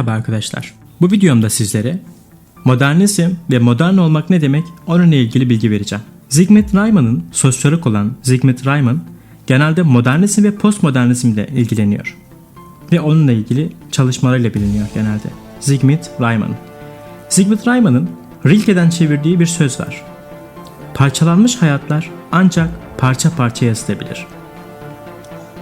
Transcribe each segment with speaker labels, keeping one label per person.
Speaker 1: Merhaba arkadaşlar. Bu videomda sizlere modernizm ve modern olmak ne demek onunla ilgili bilgi vereceğim. Zygmunt Raymann'ın sosyolog olan Zygmunt Raymann genelde modernizm ve postmodernizmle ilgileniyor. Ve onunla ilgili çalışmalarıyla biliniyor genelde. Zygmunt Raymann. Zygmunt Raymann'ın Rilke'den çevirdiği bir söz var. Parçalanmış hayatlar ancak parça parça yazılabilir.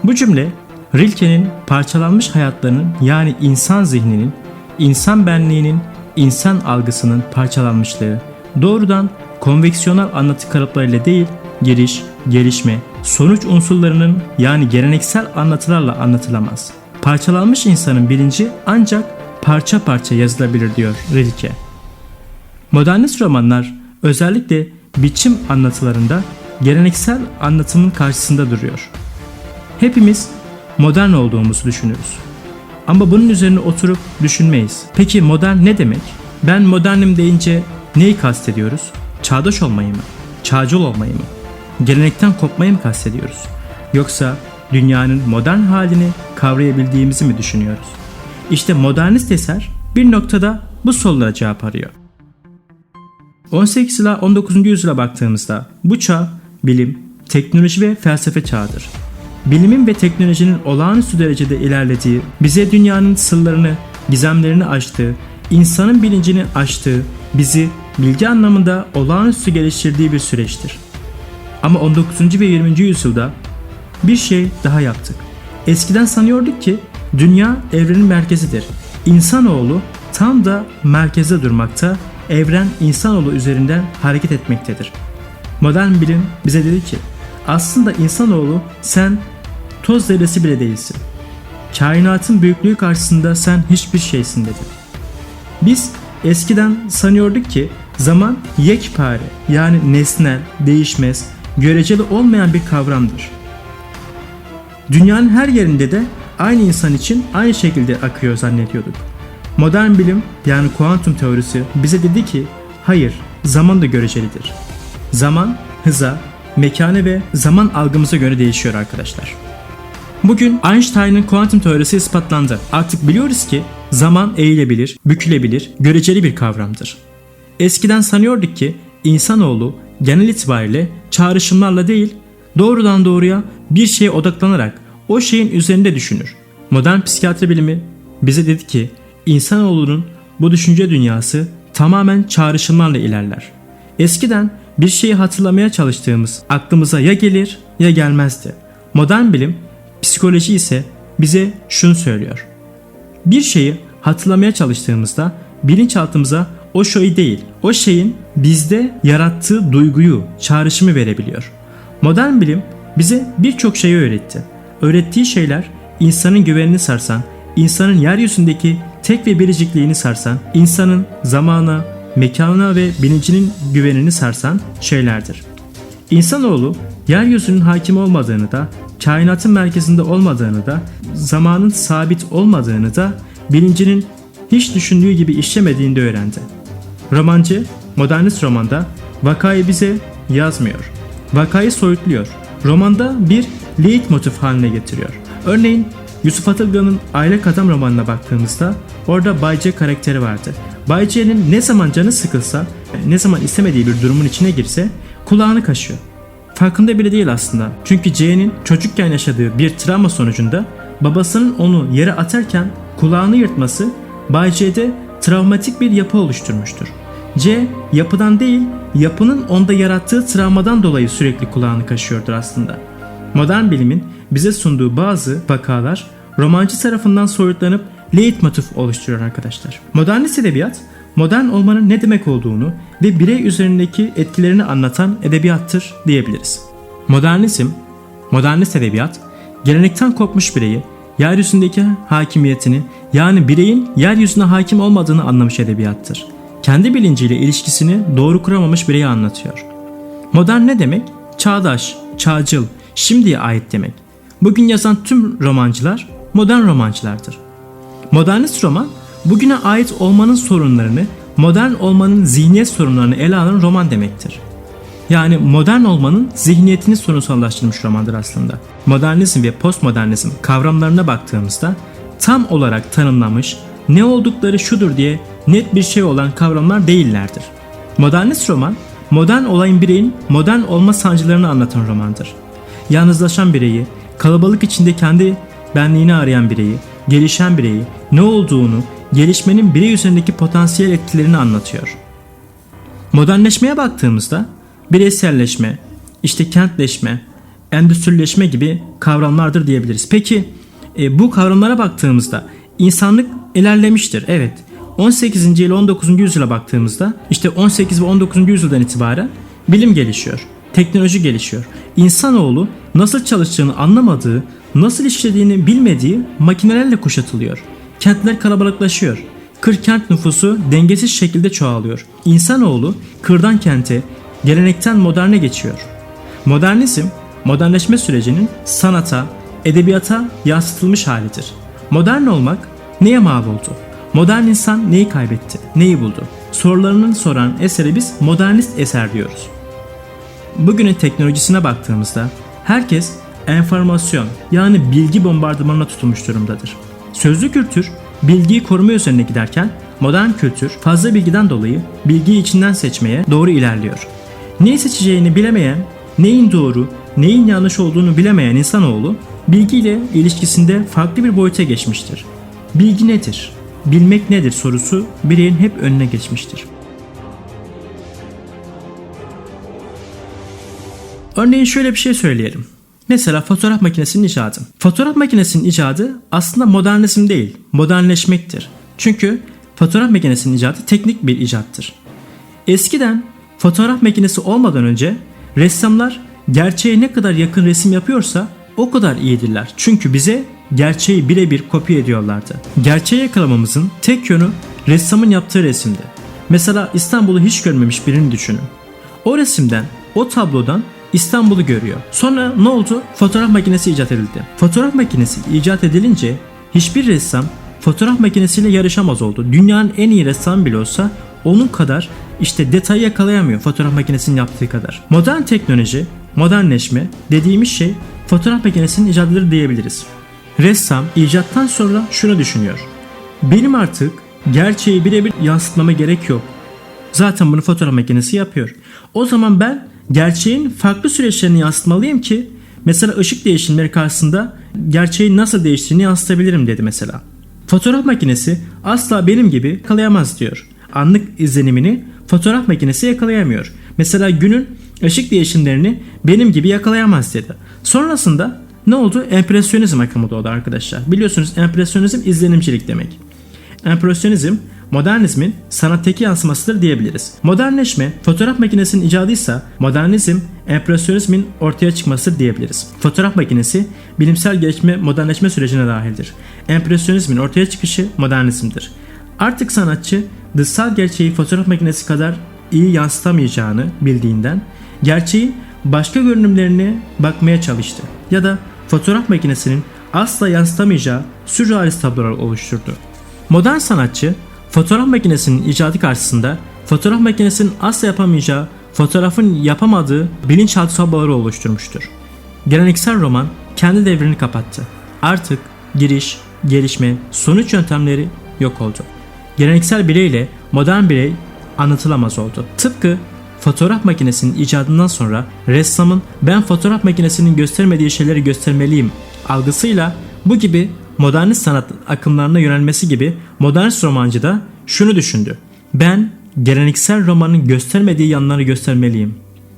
Speaker 1: Bu cümle Rilke'nin parçalanmış hayatlarının yani insan zihninin, insan benliğinin, insan algısının parçalanmışlığı doğrudan konveksiyonel anlatı kalıplarıyla değil, giriş, gelişme, sonuç unsurlarının yani geleneksel anlatılarla anlatılamaz. Parçalanmış insanın bilinci ancak parça parça yazılabilir diyor Rilke. Modernist romanlar özellikle biçim anlatılarında geleneksel anlatımın karşısında duruyor. Hepimiz modern olduğumuzu düşünürüz. Ama bunun üzerine oturup düşünmeyiz. Peki modern ne demek? Ben modernim deyince neyi kastediyoruz? Çağdaş olmayı mı? Çağcıl olmayı mı? Gelenekten kopmayı mı kastediyoruz? Yoksa dünyanın modern halini kavrayabildiğimizi mi düşünüyoruz? İşte modernist eser bir noktada bu sorulara cevap arıyor. 18 ila 19. yüzyıla baktığımızda bu çağ bilim, teknoloji ve felsefe çağıdır. Bilimin ve teknolojinin olağanüstü derecede ilerlediği, bize dünyanın sırlarını, gizemlerini açtığı, insanın bilincini açtığı, bizi bilgi anlamında olağanüstü geliştirdiği bir süreçtir. Ama 19. ve 20. yüzyılda bir şey daha yaptık. Eskiden sanıyorduk ki dünya evrenin merkezidir. İnsanoğlu tam da merkezde durmakta, evren insanoğlu üzerinden hareket etmektedir. Modern bilim bize dedi ki aslında insanoğlu sen toz zerresi bile değilsin. Kainatın büyüklüğü karşısında sen hiçbir şeysin dedi. Biz eskiden sanıyorduk ki zaman yekpare yani nesnel, değişmez, göreceli olmayan bir kavramdır. Dünyanın her yerinde de aynı insan için aynı şekilde akıyor zannediyorduk. Modern bilim yani kuantum teorisi bize dedi ki hayır zaman da görecelidir. Zaman hıza, mekane ve zaman algımıza göre değişiyor arkadaşlar. Bugün Einstein'ın kuantum teorisi ispatlandı. Artık biliyoruz ki zaman eğilebilir, bükülebilir, göreceli bir kavramdır. Eskiden sanıyorduk ki insanoğlu genel itibariyle çağrışımlarla değil, doğrudan doğruya bir şeye odaklanarak o şeyin üzerinde düşünür. Modern psikiyatri bilimi bize dedi ki insanoğlunun bu düşünce dünyası tamamen çağrışımlarla ilerler. Eskiden bir şeyi hatırlamaya çalıştığımız aklımıza ya gelir ya gelmezdi. Modern bilim, psikoloji ise bize şunu söylüyor. Bir şeyi hatırlamaya çalıştığımızda bilinçaltımıza o şey değil, o şeyin bizde yarattığı duyguyu, çağrışımı verebiliyor. Modern bilim bize birçok şeyi öğretti. Öğrettiği şeyler insanın güvenini sarsan, insanın yeryüzündeki tek ve biricikliğini sarsan, insanın zamana, mekanına ve bilincinin güvenini sarsan şeylerdir. İnsanoğlu yeryüzünün hakim olmadığını da, kainatın merkezinde olmadığını da, zamanın sabit olmadığını da, bilincinin hiç düşündüğü gibi işlemediğini de öğrendi. Romancı, modernist romanda vakayı bize yazmıyor. Vakayı soyutluyor. Romanda bir leitmotiv haline getiriyor. Örneğin Yusuf Atılgan'ın Aile Kadam romanına baktığımızda orada Bay karakteri vardı. Bay C'nin ne zaman canı sıkılsa, ne zaman istemediği bir durumun içine girse kulağını kaşıyor. Farkında bile değil aslında. Çünkü C'nin çocukken yaşadığı bir travma sonucunda babasının onu yere atarken kulağını yırtması Bay C'de travmatik bir yapı oluşturmuştur. C yapıdan değil, yapının onda yarattığı travmadan dolayı sürekli kulağını kaşıyordur aslında. Modern bilimin bize sunduğu bazı vakalar romancı tarafından soyutlanıp leitmotiv oluşturuyor arkadaşlar. Modernist edebiyat modern olmanın ne demek olduğunu ve birey üzerindeki etkilerini anlatan edebiyattır diyebiliriz. Modernizm, modernist edebiyat, gelenekten kopmuş bireyi, yeryüzündeki hakimiyetini yani bireyin yeryüzüne hakim olmadığını anlamış edebiyattır. Kendi bilinciyle ilişkisini doğru kuramamış bireyi anlatıyor. Modern ne demek? Çağdaş, çağcıl, şimdiye ait demek. Bugün yazan tüm romancılar modern romancılardır. Modernist roman bugüne ait olmanın sorunlarını, modern olmanın zihniyet sorunlarını ele alan roman demektir. Yani modern olmanın zihniyetini sorunsallaştırmış romandır aslında. Modernizm ve postmodernizm kavramlarına baktığımızda tam olarak tanımlamış, ne oldukları şudur diye net bir şey olan kavramlar değillerdir. Modernist roman, modern olayın bireyin modern olma sancılarını anlatan romandır. Yalnızlaşan bireyi, kalabalık içinde kendi benliğini arayan bireyi, gelişen bireyi, ne olduğunu, gelişmenin birey üzerindeki potansiyel etkilerini anlatıyor. Modernleşmeye baktığımızda bireyselleşme, işte kentleşme, endüstrileşme gibi kavramlardır diyebiliriz. Peki e, bu kavramlara baktığımızda insanlık ilerlemiştir. Evet. 18. ile 19. yüzyıla baktığımızda işte 18 ve 19. yüzyıldan itibaren bilim gelişiyor. Teknoloji gelişiyor. İnsanoğlu nasıl çalıştığını anlamadığı, nasıl işlediğini bilmediği makinelerle kuşatılıyor. Kentler kalabalıklaşıyor. Kır kent nüfusu dengesiz şekilde çoğalıyor. İnsanoğlu kırdan kente, gelenekten moderne geçiyor. Modernizm, modernleşme sürecinin sanata, edebiyata yansıtılmış halidir. Modern olmak neye mal oldu? Modern insan neyi kaybetti, neyi buldu? Sorularının soran esere biz modernist eser diyoruz. Bugünün teknolojisine baktığımızda herkes enformasyon yani bilgi bombardımanına tutulmuş durumdadır. Sözlü kültür bilgiyi koruma üzerine giderken modern kültür fazla bilgiden dolayı bilgiyi içinden seçmeye doğru ilerliyor. Neyi seçeceğini bilemeyen, neyin doğru, neyin yanlış olduğunu bilemeyen insanoğlu bilgiyle ilişkisinde farklı bir boyuta geçmiştir. Bilgi nedir? Bilmek nedir sorusu bireyin hep önüne geçmiştir. Örneğin şöyle bir şey söyleyelim. Mesela fotoğraf makinesinin icadı. Fotoğraf makinesinin icadı aslında modernizm değil, modernleşmektir. Çünkü fotoğraf makinesinin icadı teknik bir icattır. Eskiden fotoğraf makinesi olmadan önce ressamlar gerçeğe ne kadar yakın resim yapıyorsa o kadar iyidirler. Çünkü bize gerçeği birebir kopya ediyorlardı. Gerçeği yakalamamızın tek yönü ressamın yaptığı resimdi. Mesela İstanbul'u hiç görmemiş birini düşünün. O resimden, o tablodan İstanbul'u görüyor. Sonra ne oldu? Fotoğraf makinesi icat edildi. Fotoğraf makinesi icat edilince hiçbir ressam fotoğraf makinesiyle yarışamaz oldu. Dünyanın en iyi ressamı bile olsa onun kadar işte detayı yakalayamıyor fotoğraf makinesinin yaptığı kadar. Modern teknoloji, modernleşme dediğimiz şey fotoğraf makinesinin icadıdır diyebiliriz. Ressam icattan sonra şunu düşünüyor. Benim artık gerçeği birebir yansıtmama gerek yok. Zaten bunu fotoğraf makinesi yapıyor. O zaman ben gerçeğin farklı süreçlerini yansıtmalıyım ki mesela ışık değişimleri karşısında gerçeğin nasıl değiştiğini yansıtabilirim dedi mesela. Fotoğraf makinesi asla benim gibi yakalayamaz diyor. Anlık izlenimini fotoğraf makinesi yakalayamıyor. Mesela günün ışık değişimlerini benim gibi yakalayamaz dedi. Sonrasında ne oldu? Empresyonizm akımı doğdu arkadaşlar. Biliyorsunuz empresyonizm izlenimcilik demek. Empresyonizm modernizmin sanattaki yansımasıdır diyebiliriz. Modernleşme fotoğraf makinesinin icadıysa modernizm empresyonizmin ortaya çıkmasıdır diyebiliriz. Fotoğraf makinesi bilimsel gelişme modernleşme sürecine dahildir. Empresyonizmin ortaya çıkışı modernizmdir. Artık sanatçı dışsal gerçeği fotoğraf makinesi kadar iyi yansıtamayacağını bildiğinden gerçeğin başka görünümlerine bakmaya çalıştı ya da fotoğraf makinesinin asla yansıtamayacağı sürrealist tablolar oluşturdu. Modern sanatçı fotoğraf makinesinin icadı karşısında fotoğraf makinesinin asla yapamayacağı, fotoğrafın yapamadığı bilinçaltı tabloları oluşturmuştur. Geleneksel roman kendi devrini kapattı. Artık giriş, gelişme, sonuç yöntemleri yok oldu. Geleneksel bireyle modern birey anlatılamaz oldu. Tıpkı fotoğraf makinesinin icadından sonra ressamın ben fotoğraf makinesinin göstermediği şeyleri göstermeliyim algısıyla bu gibi modernist sanat akımlarına yönelmesi gibi modernist romancı da şunu düşündü. Ben geleneksel romanın göstermediği yanları göstermeliyim.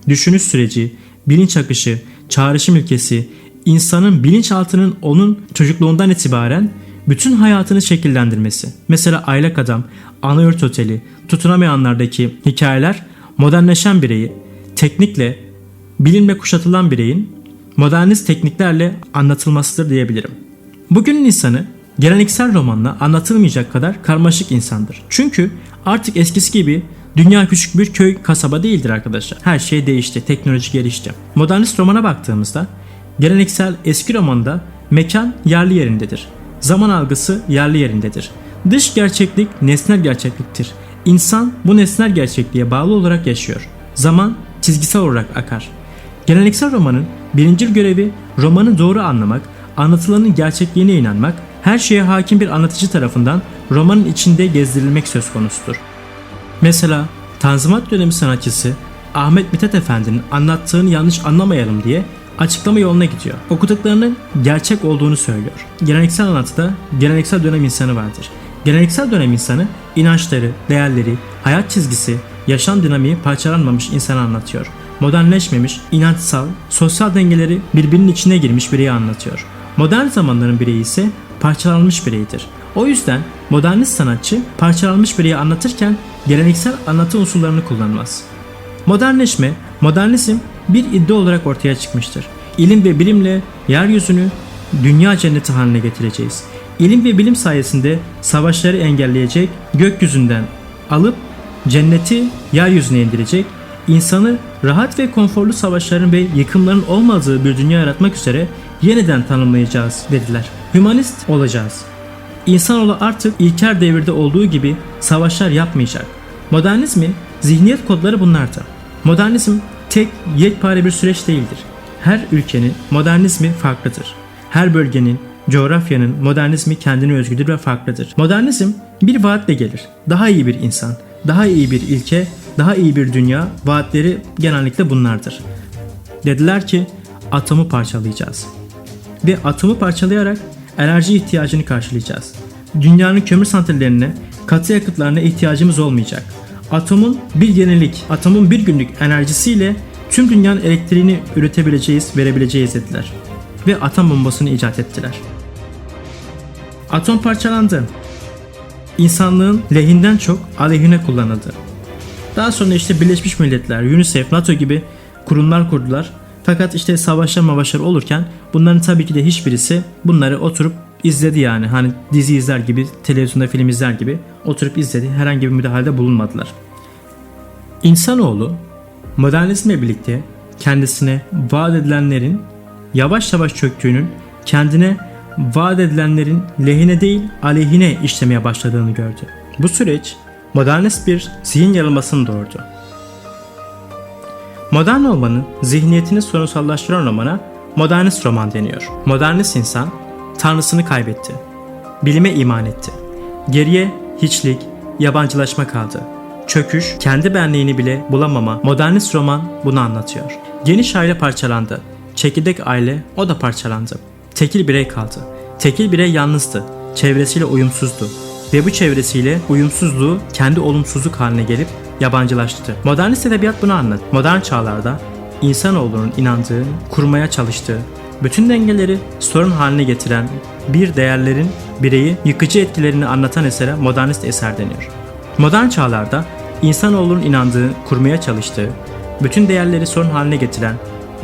Speaker 1: Düşünüş süreci, bilinç akışı, çağrışım ülkesi, insanın bilinçaltının onun çocukluğundan itibaren bütün hayatını şekillendirmesi. Mesela Aylak Adam, Anayurt Oteli, Tutunamayanlardaki hikayeler modernleşen bireyi teknikle, bilimle kuşatılan bireyin modernist tekniklerle anlatılmasıdır diyebilirim. Bugünün insanı geleneksel romanla anlatılmayacak kadar karmaşık insandır. Çünkü artık eskisi gibi dünya küçük bir köy kasaba değildir arkadaşlar. Her şey değişti, teknoloji gelişti. Modernist romana baktığımızda geleneksel eski romanda mekan yerli yerindedir. Zaman algısı yerli yerindedir. Dış gerçeklik nesnel gerçekliktir. İnsan bu nesnel gerçekliğe bağlı olarak yaşıyor. Zaman çizgisel olarak akar. Geleneksel romanın birinci görevi romanı doğru anlamak, anlatılanın gerçekliğine inanmak, her şeye hakim bir anlatıcı tarafından romanın içinde gezdirilmek söz konusudur. Mesela Tanzimat dönemi sanatçısı Ahmet Mithat Efendi'nin anlattığını yanlış anlamayalım diye açıklama yoluna gidiyor. Okuduklarının gerçek olduğunu söylüyor. Geleneksel anlatıda geleneksel dönem insanı vardır. Geleneksel dönem insanı inançları, değerleri, hayat çizgisi, yaşam dinamiği parçalanmamış insanı anlatıyor. Modernleşmemiş, inançsal, sosyal dengeleri birbirinin içine girmiş bireyi anlatıyor. Modern zamanların bireyi ise parçalanmış bireydir. O yüzden modernist sanatçı parçalanmış bireyi anlatırken geleneksel anlatı unsurlarını kullanmaz. Modernleşme, modernizm bir iddia olarak ortaya çıkmıştır. İlim ve bilimle yeryüzünü dünya cenneti haline getireceğiz. İlim ve bilim sayesinde savaşları engelleyecek, gökyüzünden alıp cenneti yeryüzüne indirecek, insanı rahat ve konforlu savaşların ve yıkımların olmadığı bir dünya yaratmak üzere yeniden tanımlayacağız dediler. Hümanist olacağız. İnsanoğlu artık ilker devirde olduğu gibi savaşlar yapmayacak. Modernizmin zihniyet kodları bunlardır. Modernizm tek yekpare bir süreç değildir. Her ülkenin modernizmi farklıdır. Her bölgenin, coğrafyanın modernizmi kendine özgüdür ve farklıdır. Modernizm bir vaatle gelir. Daha iyi bir insan, daha iyi bir ilke, daha iyi bir dünya vaatleri genellikle bunlardır. Dediler ki atomu parçalayacağız. Ve atomu parçalayarak enerji ihtiyacını karşılayacağız. Dünyanın kömür santrallerine, katı yakıtlarına ihtiyacımız olmayacak. Atomun bir yenilik, atomun bir günlük enerjisiyle tüm dünyanın elektriğini üretebileceğiz, verebileceğiz dediler. Ve atom bombasını icat ettiler. Atom parçalandı. İnsanlığın lehinden çok aleyhine kullanıldı. Daha sonra işte Birleşmiş Milletler, UNICEF, NATO gibi kurumlar kurdular. Fakat işte savaşlar mavaşlar olurken bunların tabii ki de hiçbirisi bunları oturup izledi yani. Hani dizi izler gibi, televizyonda film izler gibi oturup izledi. Herhangi bir müdahalede bulunmadılar. İnsanoğlu modernizmle birlikte kendisine vaat edilenlerin yavaş yavaş çöktüğünün, kendine vaat edilenlerin lehine değil aleyhine işlemeye başladığını gördü. Bu süreç modernist bir zihin yarılmasını doğurdu. Modern olmanın zihniyetini sorunsallaştıran romana modernist roman deniyor. Modernist insan tanrısını kaybetti. Bilime iman etti. Geriye hiçlik, yabancılaşma kaldı. Çöküş, kendi benliğini bile bulamama. Modernist roman bunu anlatıyor. Geniş aile parçalandı. Çekirdek aile o da parçalandı. Tekil birey kaldı. Tekil birey yalnızdı. Çevresiyle uyumsuzdu. Ve bu çevresiyle uyumsuzluğu kendi olumsuzluk haline gelip yabancılaştı. Modernist edebiyat bunu anlat. Modern çağlarda insanoğlunun inandığı, kurmaya çalıştığı, bütün dengeleri sorun haline getiren bir değerlerin bireyi yıkıcı etkilerini anlatan esere modernist eser deniyor. Modern çağlarda insanoğlunun inandığı, kurmaya çalıştığı, bütün değerleri sorun haline getiren,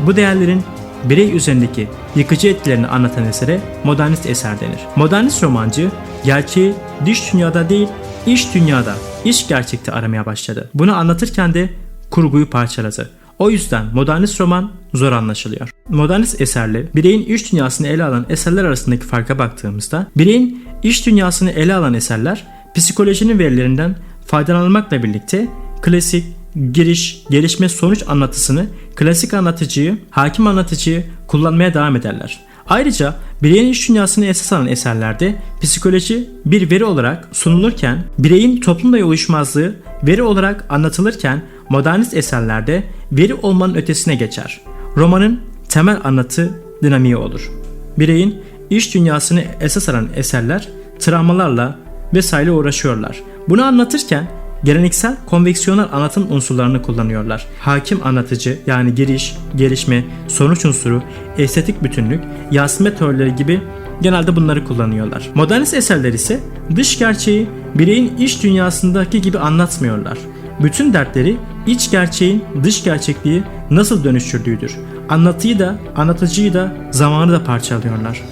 Speaker 1: bu değerlerin birey üzerindeki yıkıcı etkilerini anlatan esere modernist eser denir. Modernist romancı gerçeği dış dünyada değil iç dünyada, iç gerçekte aramaya başladı. Bunu anlatırken de kurguyu parçaladı. O yüzden modernist roman zor anlaşılıyor. Modernist eserle bireyin iç dünyasını ele alan eserler arasındaki farka baktığımızda bireyin iç dünyasını ele alan eserler psikolojinin verilerinden faydalanmakla birlikte klasik, giriş, gelişme sonuç anlatısını klasik anlatıcıyı, hakim anlatıcıyı kullanmaya devam ederler. Ayrıca bireyin iç dünyasını esas alan eserlerde psikoloji bir veri olarak sunulurken, bireyin toplumla uyuşmazlığı veri olarak anlatılırken modernist eserlerde veri olmanın ötesine geçer. Romanın temel anlatı dinamiği olur. Bireyin iç dünyasını esas alan eserler travmalarla vesaire uğraşıyorlar. Bunu anlatırken geleneksel konveksiyonel anlatım unsurlarını kullanıyorlar. Hakim anlatıcı yani giriş, gelişme, sonuç unsuru, estetik bütünlük, yansıma teorileri gibi genelde bunları kullanıyorlar. Modernist eserler ise dış gerçeği bireyin iç dünyasındaki gibi anlatmıyorlar. Bütün dertleri iç gerçeğin dış gerçekliği nasıl dönüştürdüğüdür. Anlatıyı da, anlatıcıyı da, zamanı da parçalıyorlar.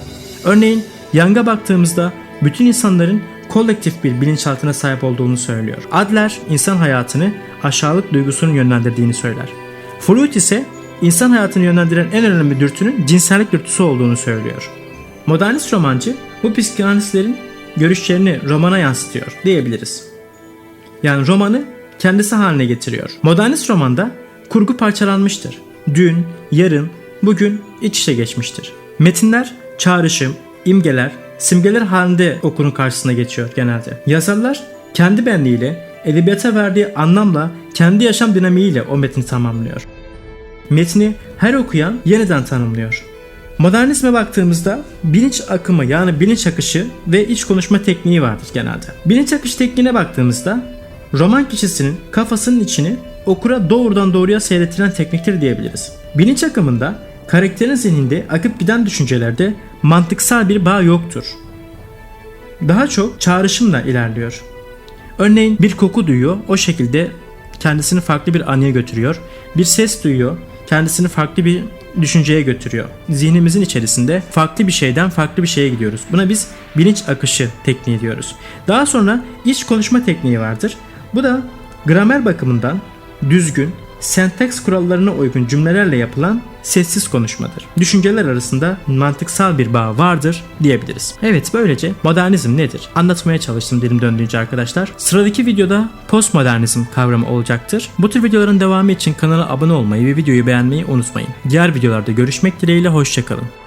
Speaker 1: Örneğin Young'a baktığımızda bütün insanların kolektif bir bilinçaltına sahip olduğunu söylüyor. Adler insan hayatını aşağılık duygusunun yönlendirdiğini söyler. Freud ise insan hayatını yönlendiren en önemli dürtünün cinsellik dürtüsü olduğunu söylüyor. Modernist romancı bu psikanalistlerin görüşlerini romana yansıtıyor diyebiliriz. Yani romanı kendisi haline getiriyor. Modernist romanda kurgu parçalanmıştır. Dün, yarın, bugün iç içe geçmiştir. Metinler çağrışım, imgeler, simgeler halinde okurun karşısına geçiyor genelde. Yazarlar kendi benliğiyle, edebiyata verdiği anlamla, kendi yaşam dinamiğiyle o metni tamamlıyor. Metni her okuyan yeniden tanımlıyor. Modernizme baktığımızda bilinç akımı yani bilinç akışı ve iç konuşma tekniği vardır genelde. Bilinç akışı tekniğine baktığımızda roman kişisinin kafasının içini okura doğrudan doğruya seyrettiren tekniktir diyebiliriz. Bilinç akımında karakterin zihninde akıp giden düşüncelerde mantıksal bir bağ yoktur. Daha çok çağrışımla ilerliyor. Örneğin bir koku duyuyor, o şekilde kendisini farklı bir anıya götürüyor. Bir ses duyuyor, kendisini farklı bir düşünceye götürüyor. Zihnimizin içerisinde farklı bir şeyden farklı bir şeye gidiyoruz. Buna biz bilinç akışı tekniği diyoruz. Daha sonra iç konuşma tekniği vardır. Bu da gramer bakımından düzgün, senteks kurallarına uygun cümlelerle yapılan sessiz konuşmadır. Düşünceler arasında mantıksal bir bağ vardır diyebiliriz. Evet böylece modernizm nedir? Anlatmaya çalıştım dilim döndüğünce arkadaşlar. Sıradaki videoda postmodernizm kavramı olacaktır. Bu tür videoların devamı için kanala abone olmayı ve videoyu beğenmeyi unutmayın. Diğer videolarda görüşmek dileğiyle hoşçakalın.